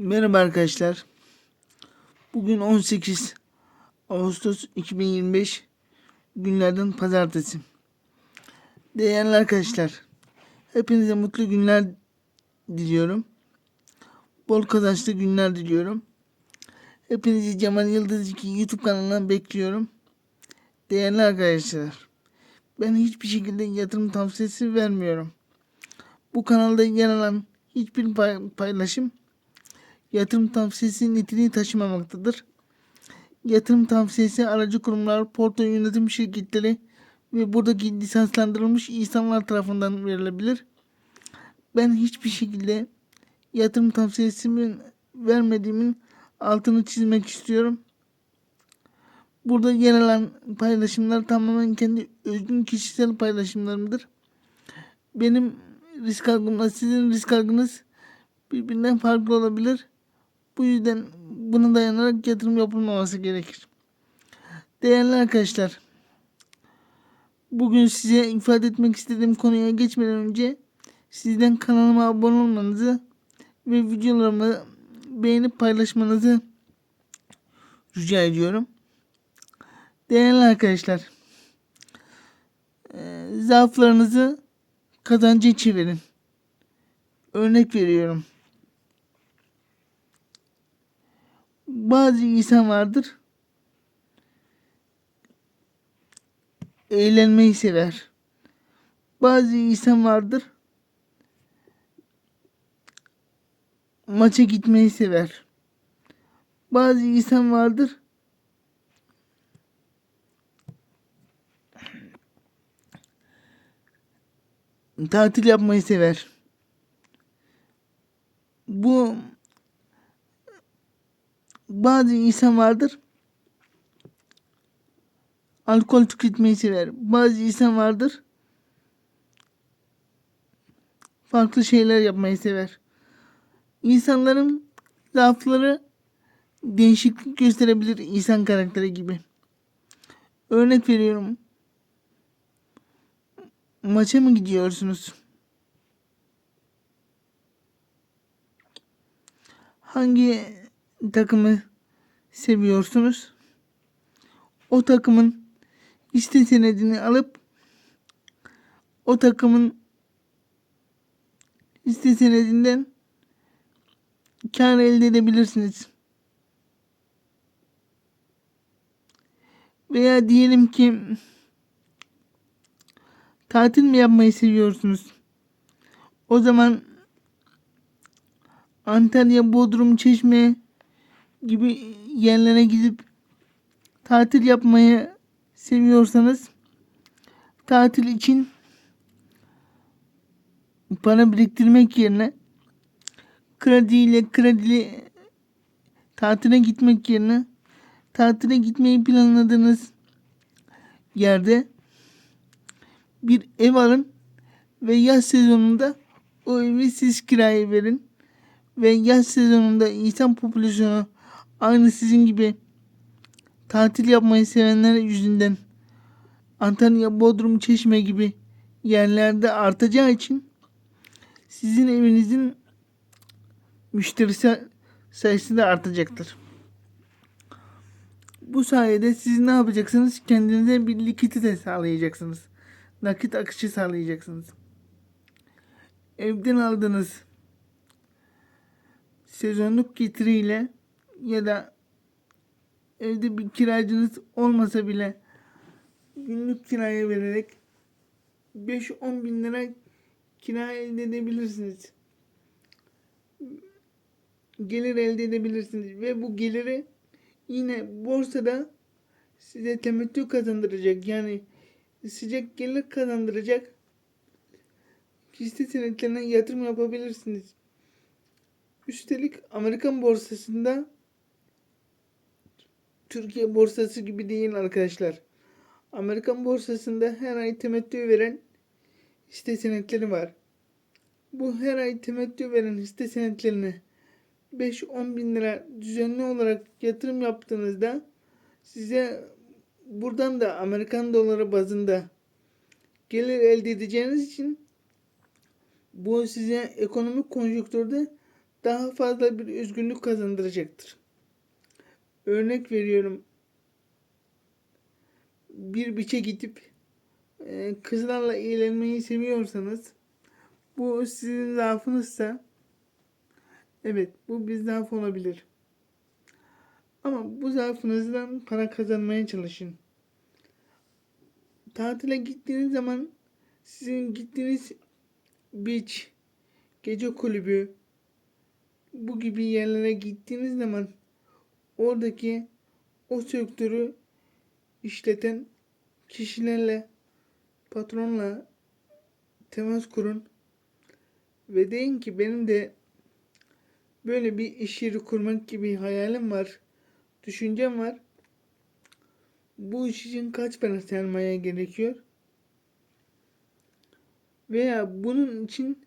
Merhaba arkadaşlar. Bugün 18 Ağustos 2025 günlerden pazartesi. Değerli arkadaşlar, hepinize mutlu günler diliyorum. Bol kazançlı günler diliyorum. Hepinizi Cemal Yıldız 2 YouTube kanalına bekliyorum. Değerli arkadaşlar, ben hiçbir şekilde yatırım tavsiyesi vermiyorum. Bu kanalda yer alan hiçbir pay- paylaşım yatırım tavsiyesi niteliği taşımamaktadır. Yatırım tavsiyesi aracı kurumlar, portföy yönetim şirketleri ve buradaki lisanslandırılmış insanlar tarafından verilebilir. Ben hiçbir şekilde yatırım tavsiyesi vermediğimin altını çizmek istiyorum. Burada yer alan paylaşımlar tamamen kendi özgün kişisel paylaşımlarımdır. Benim risk algımla sizin risk algınız birbirinden farklı olabilir. Bu yüzden buna dayanarak yatırım yapılmaması gerekir. Değerli arkadaşlar, bugün size ifade etmek istediğim konuya geçmeden önce sizden kanalıma abone olmanızı ve videolarımı beğenip paylaşmanızı rica ediyorum. Değerli arkadaşlar, zaaflarınızı kazanca çevirin. Örnek veriyorum. Bazı insan vardır. Eğlenmeyi sever. Bazı insan vardır. Maça gitmeyi sever. Bazı insan vardır. Tatil yapmayı sever. Bu bazı insan vardır. Alkol tüketmeyi sever. Bazı insan vardır. Farklı şeyler yapmayı sever. İnsanların zaafları değişiklik gösterebilir insan karakteri gibi. Örnek veriyorum. Maça mı gidiyorsunuz? Hangi takımı seviyorsunuz? O takımın liste senedini alıp o takımın liste senedinden kar elde edebilirsiniz. Veya diyelim ki tatil mi yapmayı seviyorsunuz? O zaman Antalya, Bodrum, Çeşme gibi yerlere gidip tatil yapmayı seviyorsanız tatil için para biriktirmek yerine krediyle kredili tatile gitmek yerine tatile gitmeyi planladığınız yerde bir ev alın ve yaz sezonunda o evi siz kiraya verin ve yaz sezonunda insan popülasyonu aynı sizin gibi tatil yapmayı sevenler yüzünden Antalya, Bodrum, Çeşme gibi yerlerde artacağı için sizin evinizin müşteri say- sayısı da artacaktır. Bu sayede siz ne yapacaksınız? Kendinize bir likidite sağlayacaksınız. Nakit akışı sağlayacaksınız. Evden aldığınız sezonluk getiriyle ya da evde bir kiracınız olmasa bile günlük kiraya vererek 5-10 bin lira kira elde edebilirsiniz. Gelir elde edebilirsiniz ve bu geliri yine borsada size temettü kazandıracak. Yani sıcak gelir kazandıracak hisse senetlerine yatırım yapabilirsiniz. Üstelik Amerikan borsasında Türkiye borsası gibi değil arkadaşlar. Amerikan borsasında her ay temettü veren hisse senetleri var. Bu her ay temettü veren hisse senetlerine 5-10 bin lira düzenli olarak yatırım yaptığınızda size buradan da Amerikan doları bazında gelir elde edeceğiniz için bu size ekonomik konjonktürde daha fazla bir özgürlük kazandıracaktır. Örnek veriyorum. Bir biçe gidip e, kızlarla eğlenmeyi seviyorsanız bu sizin zaafınızsa evet bu bir zaaf olabilir. Ama bu zaafınızdan para kazanmaya çalışın. Tatile gittiğiniz zaman sizin gittiğiniz beach, gece kulübü bu gibi yerlere gittiğiniz zaman oradaki o sektörü işleten kişilerle patronla temas kurun ve deyin ki benim de böyle bir iş yeri kurmak gibi hayalim var, düşüncem var. Bu iş için kaç para sermaye gerekiyor? Veya bunun için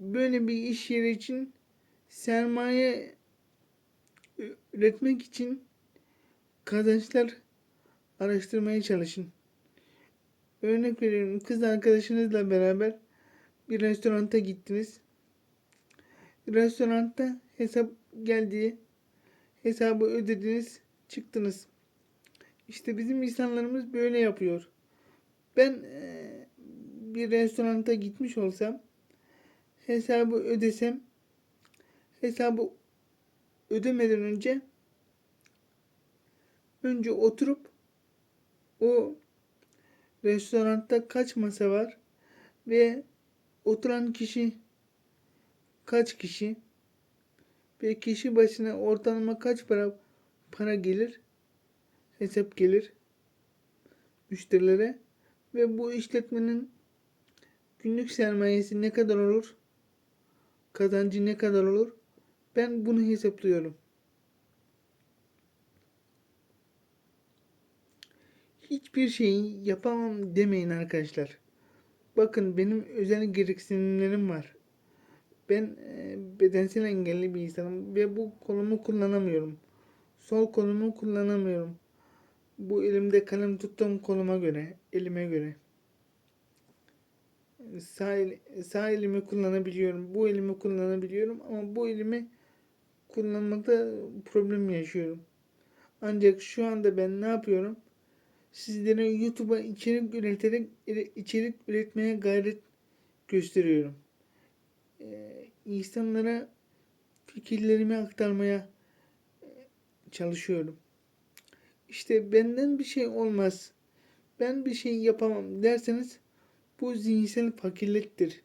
böyle bir iş yeri için sermaye üretmek için kazançlar araştırmaya çalışın. Örnek veriyorum kız arkadaşınızla beraber bir restoranta gittiniz. Restoranda hesap geldi. Hesabı ödediniz, çıktınız. İşte bizim insanlarımız böyle yapıyor. Ben eee, bir restoranta gitmiş olsam hesabı ödesem hesabı ödemeden önce önce oturup o restoranda kaç masa var ve oturan kişi kaç kişi ve kişi başına ortalama kaç para para gelir hesap gelir müşterilere ve bu işletmenin günlük sermayesi ne kadar olur kazancı ne kadar olur ben bunu hesaplıyorum. Hiçbir şeyi yapamam demeyin arkadaşlar. Bakın benim özel gereksinimlerim var. Ben e, bedensel engelli bir insanım ve bu kolumu kullanamıyorum. Sol kolumu kullanamıyorum. Bu elimde kalem tuttuğum koluma göre, elime göre. Sağ, sağ elimi kullanabiliyorum, bu elimi kullanabiliyorum ama bu elimi kullanmakta problem yaşıyorum. Ancak şu anda ben ne yapıyorum? Sizlere YouTube'a içerik üreterek içerik üretmeye gayret gösteriyorum. Ee, insanlara fikirlerimi aktarmaya e, çalışıyorum. İşte benden bir şey olmaz. Ben bir şey yapamam derseniz bu zihinsel fakirliktir.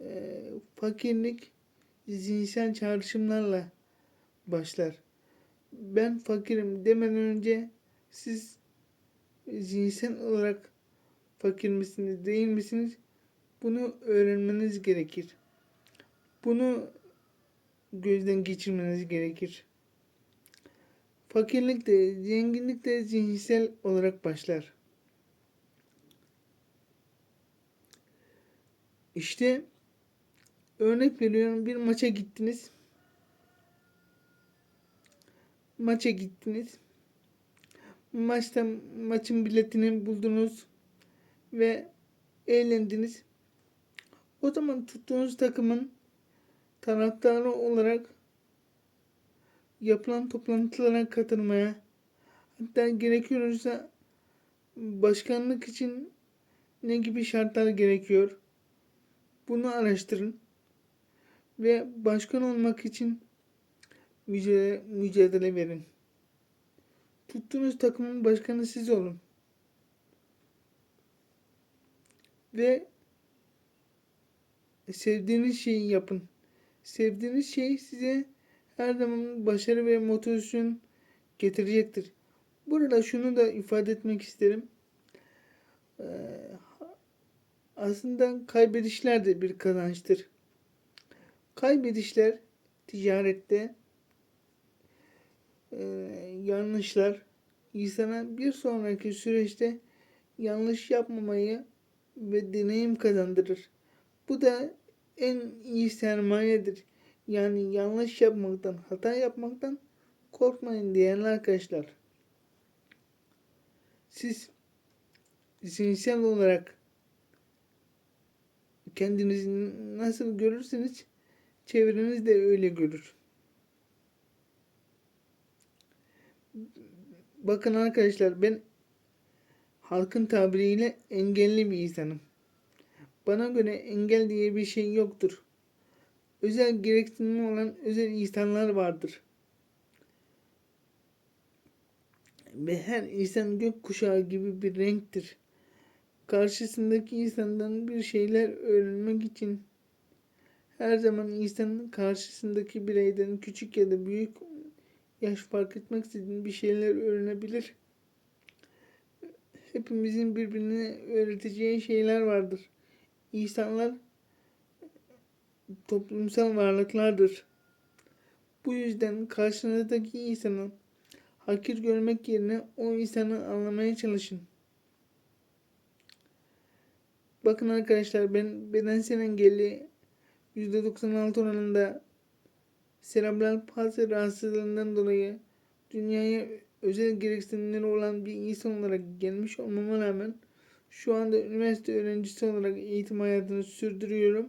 Ee, fakirlik zihinsel çağrışımlarla başlar. Ben fakirim demeden önce siz zihinsel olarak fakir misiniz değil misiniz? Bunu öğrenmeniz gerekir. Bunu gözden geçirmeniz gerekir. Fakirlik de zenginlik de zihinsel olarak başlar. İşte örnek veriyorum bir maça gittiniz. Maça gittiniz. Maçta maçın biletini buldunuz ve eğlendiniz. O zaman tuttuğunuz takımın taraftarı olarak yapılan toplantılara katılmaya hatta gerekiyorsa başkanlık için ne gibi şartlar gerekiyor? Bunu araştırın ve başkan olmak için mücadele, mücadele verin. Tuttuğunuz takımın başkanı siz olun. Ve sevdiğiniz şeyi yapın. Sevdiğiniz şey size her zaman başarı ve motivasyon getirecektir. Burada şunu da ifade etmek isterim. Ee, aslında kaybedişler de bir kazançtır. Kaybedişler ticarette e, yanlışlar insana bir sonraki süreçte yanlış yapmamayı ve deneyim kazandırır. Bu da en iyi sermayedir. Yani yanlış yapmaktan, hata yapmaktan korkmayın değerli arkadaşlar. Siz zihinsel olarak kendinizi nasıl görürseniz çevreniz de öyle görür. Bakın arkadaşlar ben halkın tabiriyle engelli bir insanım. Bana göre engel diye bir şey yoktur. Özel gereksinimi olan özel insanlar vardır. Ve her insan gökkuşağı gibi bir renktir. Karşısındaki insandan bir şeyler öğrenmek için her zaman insanın karşısındaki bireyden küçük ya da büyük yaş fark etmeksizin bir şeyler öğrenebilir. Hepimizin birbirine öğreteceği şeyler vardır. İnsanlar toplumsal varlıklardır. Bu yüzden karşınızdaki insanı hakir görmek yerine o insanı anlamaya çalışın. Bakın arkadaşlar ben bedensel engelli %96 oranında serebral palsi rahatsızlığından dolayı dünyaya özel gereksinimleri olan bir insan olarak gelmiş olmama rağmen şu anda üniversite öğrencisi olarak eğitim hayatını sürdürüyorum.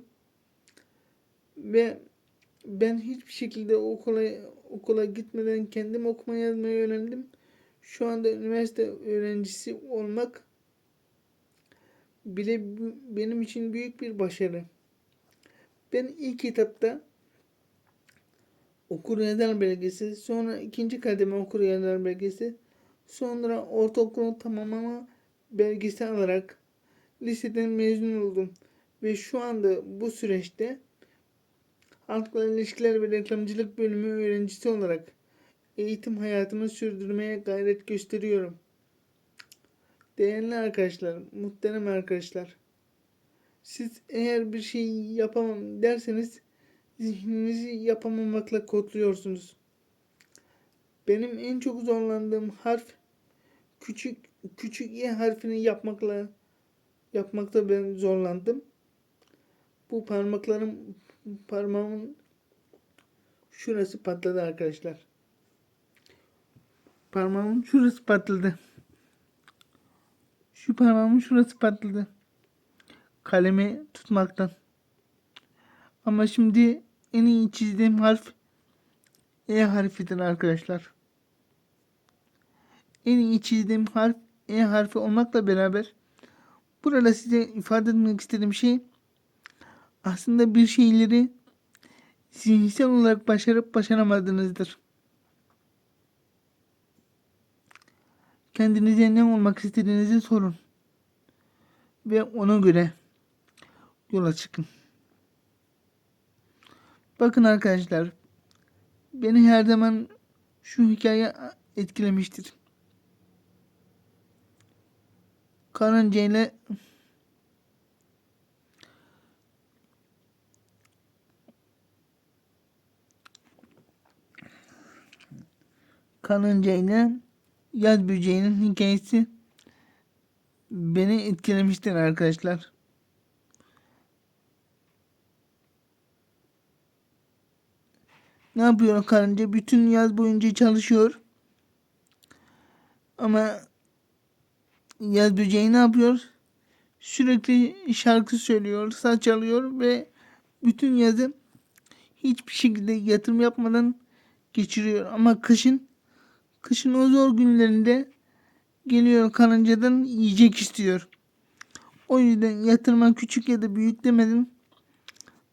Ve ben hiçbir şekilde okula okula gitmeden kendim okuma yazmayı öğrendim. Şu anda üniversite öğrencisi olmak bile benim için büyük bir başarı. Ben ilk etapta okur yazar belgesi, sonra ikinci kademe okur yazar belgesi, sonra ortaokulu tamamlama belgesi alarak liseden mezun oldum. Ve şu anda bu süreçte Halkla İlişkiler ve Reklamcılık bölümü öğrencisi olarak eğitim hayatımı sürdürmeye gayret gösteriyorum. Değerli arkadaşlar, muhterem arkadaşlar. Siz eğer bir şey yapamam derseniz zihninizi yapamamakla kodluyorsunuz. Benim en çok zorlandığım harf küçük küçük e harfini yapmakla yapmakta ben zorlandım. Bu parmaklarım parmağımın şurası patladı arkadaşlar. Parmağımın şurası patladı. Şu parmağımın şurası patladı. Kalemi tutmaktan. Ama şimdi en iyi çizdiğim harf E harfidir arkadaşlar. En iyi çizdiğim harf E harfi olmakla beraber burada size ifade etmek istediğim şey aslında bir şeyleri zihinsel olarak başarıp başaramadığınızdır. Kendinize ne olmak istediğinizi sorun. Ve ona göre yola çıkın. Bakın arkadaşlar. Beni her zaman şu hikaye etkilemiştir. Karınca ile Karınca ile yaz böceğinin hikayesi beni etkilemiştir arkadaşlar. Ne yapıyor karınca? Bütün yaz boyunca çalışıyor. Ama yaz böceği ne yapıyor? Sürekli şarkı söylüyor, saç çalıyor ve bütün yazı hiçbir şekilde yatırım yapmadan geçiriyor. Ama kışın kışın o zor günlerinde geliyor karıncadan yiyecek istiyor. O yüzden yatırma küçük ya da büyük demeden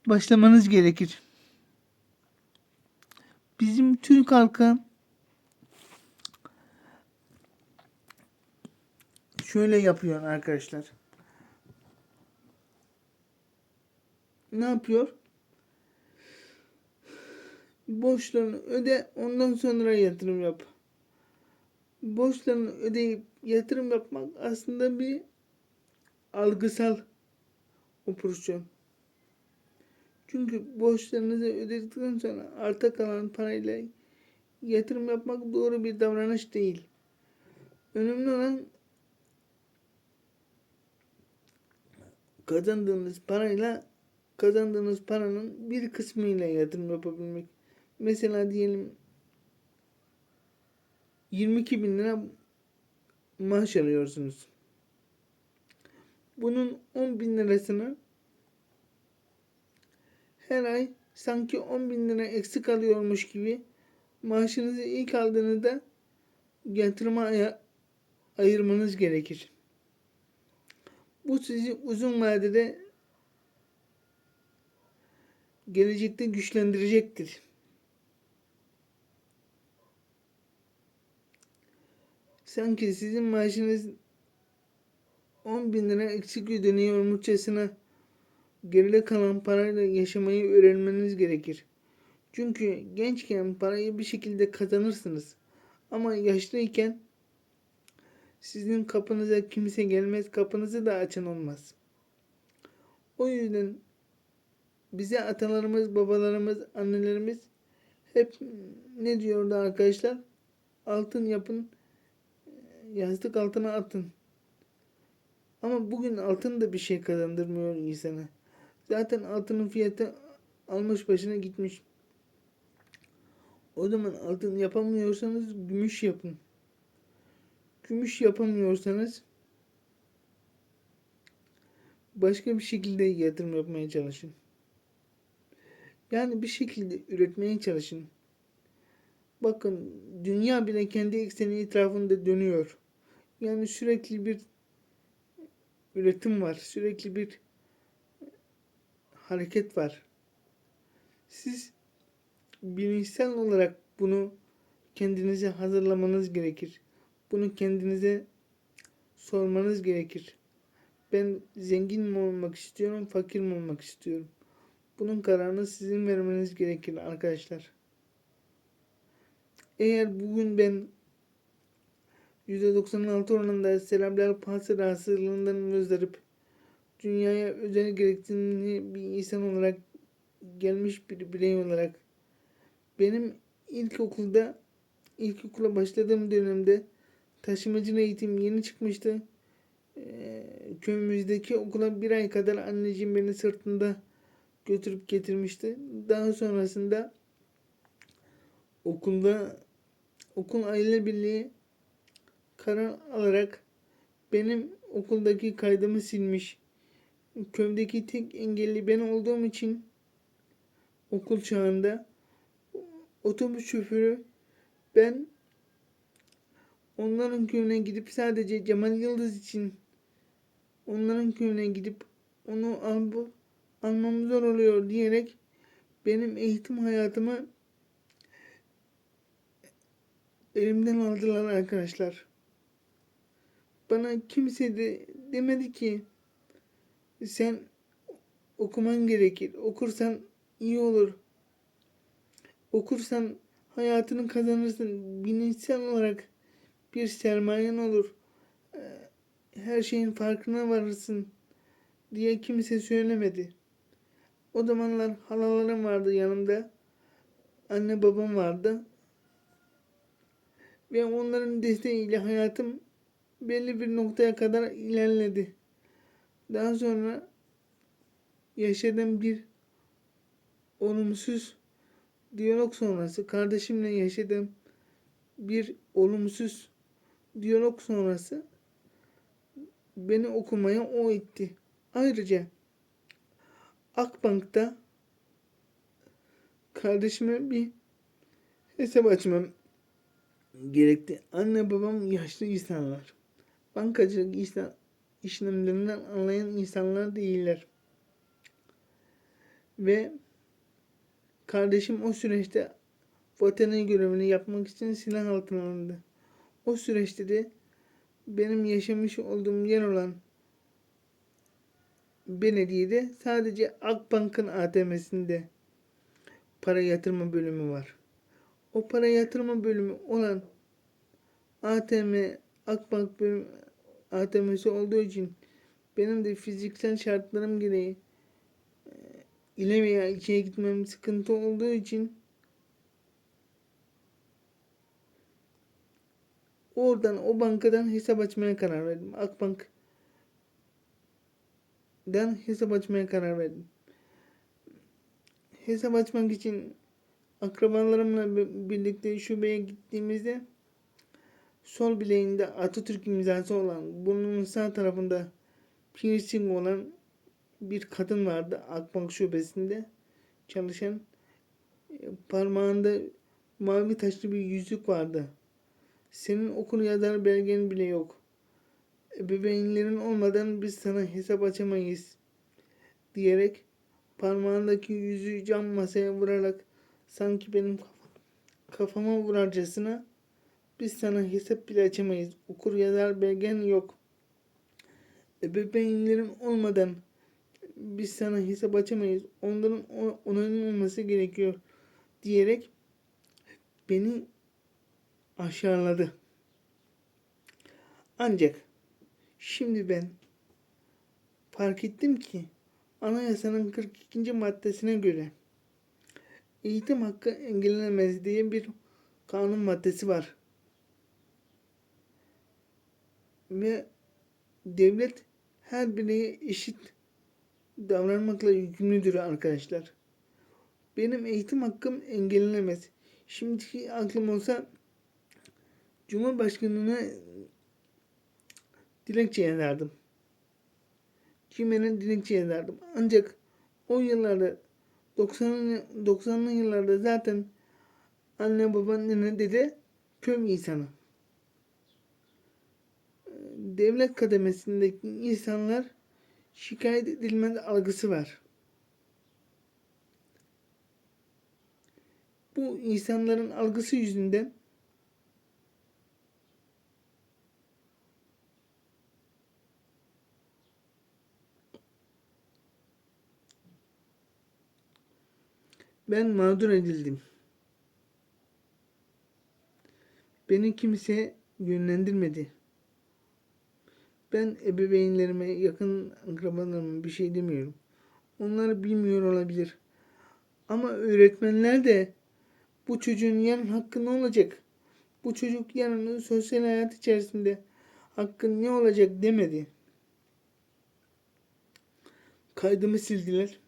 başlamanız gerekir. Bizim Türk halkı şöyle yapıyor arkadaşlar. Ne yapıyor? Borçlarını öde ondan sonra yatırım yap. Borçlarını ödeyip yatırım yapmak aslında bir algısal operasyon. Çünkü borçlarınızı ödedikten sonra arta kalan parayla yatırım yapmak doğru bir davranış değil. Önemli olan kazandığınız parayla kazandığınız paranın bir kısmıyla yatırım yapabilmek. Mesela diyelim 22 bin lira maaş alıyorsunuz. Bunun 10 bin lirasını her ay sanki 10 bin lira eksik alıyormuş gibi maaşınızı ilk aldığınızda yatırıma aya- ayırmanız gerekir. Bu sizi uzun vadede gelecekte güçlendirecektir. Sanki sizin maaşınız 10 bin lira eksik ödeniyormuşçasına geride kalan parayla yaşamayı öğrenmeniz gerekir. Çünkü gençken parayı bir şekilde kazanırsınız. Ama yaşlıyken sizin kapınıza kimse gelmez, kapınızı da açan olmaz. O yüzden bize atalarımız, babalarımız, annelerimiz hep ne diyordu arkadaşlar? Altın yapın, yastık altına atın. Ama bugün altın da bir şey kazandırmıyor insana. Zaten altının fiyatı almış başına gitmiş. O zaman altın yapamıyorsanız gümüş yapın. Gümüş yapamıyorsanız başka bir şekilde yatırım yapmaya çalışın. Yani bir şekilde üretmeye çalışın. Bakın dünya bile kendi ekseni etrafında dönüyor. Yani sürekli bir üretim var. Sürekli bir hareket var. Siz bilinçsel olarak bunu kendinize hazırlamanız gerekir. Bunu kendinize sormanız gerekir. Ben zengin mi olmak istiyorum, fakir mi olmak istiyorum? Bunun kararını sizin vermeniz gerekir arkadaşlar. Eğer bugün ben %96 oranında serebral palsi rahatsızlığından muzdarip dünyaya özel gerektiğini bir insan olarak gelmiş bir birey olarak benim ilkokulda ilkokula başladığım dönemde taşımacı eğitim yeni çıkmıştı. Ee, köyümüzdeki okula bir ay kadar anneciğim beni sırtında götürüp getirmişti. Daha sonrasında okulda okul aile birliği karar alarak benim okuldaki kaydımı silmiş. Köydeki tek engelli ben olduğum için okul çağında otobüs şoförü ben onların köyüne gidip sadece Cemal Yıldız için onların köyüne gidip onu al, almam zor oluyor diyerek benim eğitim hayatımı elimden aldılar arkadaşlar. Bana kimse de demedi ki sen okuman gerekir. Okursan iyi olur. Okursan hayatını kazanırsın. Bilinçsel olarak bir sermayen olur. Ee, Her şeyin farkına varırsın diye kimse söylemedi. O zamanlar halalarım vardı yanımda. Anne babam vardı. Ve onların desteğiyle hayatım belli bir noktaya kadar ilerledi. Daha sonra yaşadığım bir olumsuz diyalog sonrası kardeşimle yaşadığım bir olumsuz diyalog sonrası beni okumaya o itti. Ayrıca Akbank'ta kardeşime bir hesap açmam gerekti. Anne babam yaşlı insanlar. Bankacılık işlem, işlemlerinden anlayan insanlar değiller. Ve kardeşim o süreçte vatanın görevini yapmak için silah altına alındı. O süreçte de benim yaşamış olduğum yer olan belediyede sadece Akbank'ın ATM'sinde para yatırma bölümü var. O para yatırma bölümü olan ATM Akbank bölüm ATM'si olduğu için benim de fiziksel şartlarım gereği e, ile veya ilçeye gitmem sıkıntı olduğu için oradan o bankadan hesap açmaya karar verdim. Akbank den hesap açmaya karar verdim. Hesap açmak için akrabalarımla bi- birlikte şubeye gittiğimizde sol bileğinde Atatürk imzası olan burnunun sağ tarafında piercing olan bir kadın vardı Akbank şubesinde. çalışan parmağında mavi taşlı bir yüzük vardı. Senin okul yazar belgen bile yok. Ebeveynlerin olmadan biz sana hesap açamayız diyerek parmağındaki yüzüğü cam masaya vurarak sanki benim kafama vurarcasına biz sana hesap bile açamayız. Okur yazar belgen yok. Ebeveynlerin olmadan biz sana hesap açamayız. Onların onayının olması gerekiyor diyerek beni aşağıladı. Ancak şimdi ben fark ettim ki anayasanın 42. maddesine göre eğitim hakkı engellenemez diye bir kanun maddesi var. Ve devlet her bireye eşit davranmakla yükümlüdür arkadaşlar. Benim eğitim hakkım engellenemez. Şimdiki aklım olsa Cumhurbaşkanına dilekçe yazardım. Kime dilekçe yazardım. Ancak o yıllarda 90'lı 90'lı yıllarda zaten anne baba nene dede köy insanı. Devlet kademesindeki insanlar şikayet edilmez algısı var. Bu insanların algısı yüzünden ben mağdur edildim. Beni kimse yönlendirmedi. Ben ebeveynlerime, yakın akrabalarıma bir şey demiyorum. Onlar bilmiyor olabilir. Ama öğretmenler de bu çocuğun yarın hakkı ne olacak? Bu çocuk yarın sosyal hayat içerisinde hakkın ne olacak demedi. Kaydımı sildiler.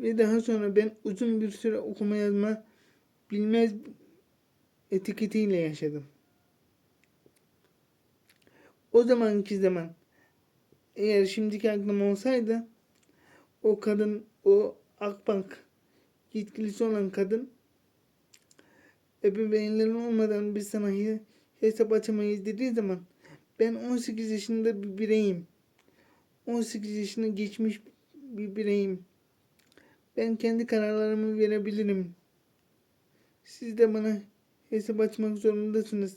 Ve daha sonra ben uzun bir süre okuma yazma bilmez etiketiyle yaşadım. O zamanki zaman eğer şimdiki aklım olsaydı o kadın o Akbank yetkilisi olan kadın ebeveynlerin olmadan biz sana he- hesap açamayız dediği zaman ben 18 yaşında bir bireyim. 18 yaşını geçmiş bir bireyim. Ben kendi kararlarımı verebilirim. Siz de bana hesap açmak zorundasınız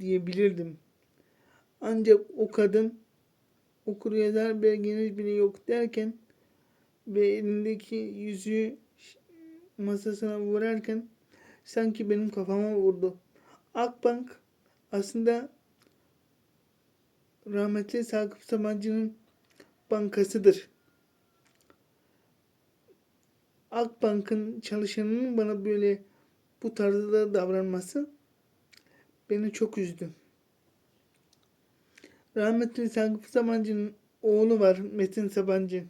diyebilirdim. Ancak o kadın okur yazar belgeniz bile yok derken ve elindeki yüzüğü masasına vurarken sanki benim kafama vurdu. Akbank aslında rahmetli Sakıp Sabancı'nın bankasıdır. Akbank'ın çalışanının bana böyle bu tarzda davranması beni çok üzdü. Rahmetli Sakıp Sabancı'nın oğlu var Metin Sabancı.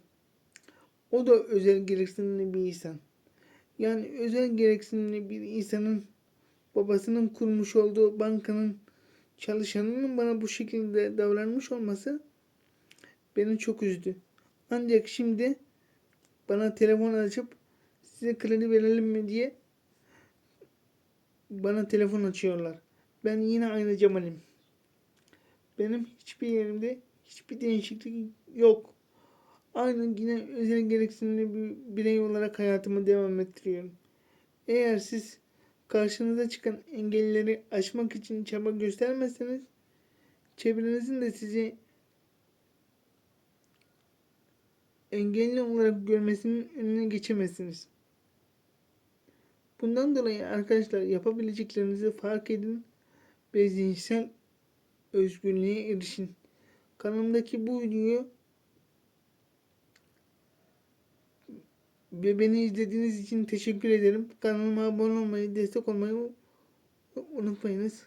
O da özel gereksinimli bir insan. Yani özel gereksinimli bir insanın babasının kurmuş olduğu bankanın çalışanının bana bu şekilde davranmış olması beni çok üzdü. Ancak şimdi bana telefon açıp size kredi verelim mi diye bana telefon açıyorlar. Ben yine aynı Cemal'im. Benim hiçbir yerimde hiçbir değişiklik yok. Aynı yine özel gereksinimli bir birey olarak hayatımı devam ettiriyorum. Eğer siz karşınıza çıkan engelleri aşmak için çaba göstermezseniz çevrenizin de sizi engelli olarak görmesinin önüne geçemezsiniz. Bundan dolayı arkadaşlar yapabileceklerinizi fark edin ve zihinsel özgürlüğe erişin. Kanalımdaki bu videoyu ve beni izlediğiniz için teşekkür ederim. Kanalıma abone olmayı, destek olmayı unutmayınız.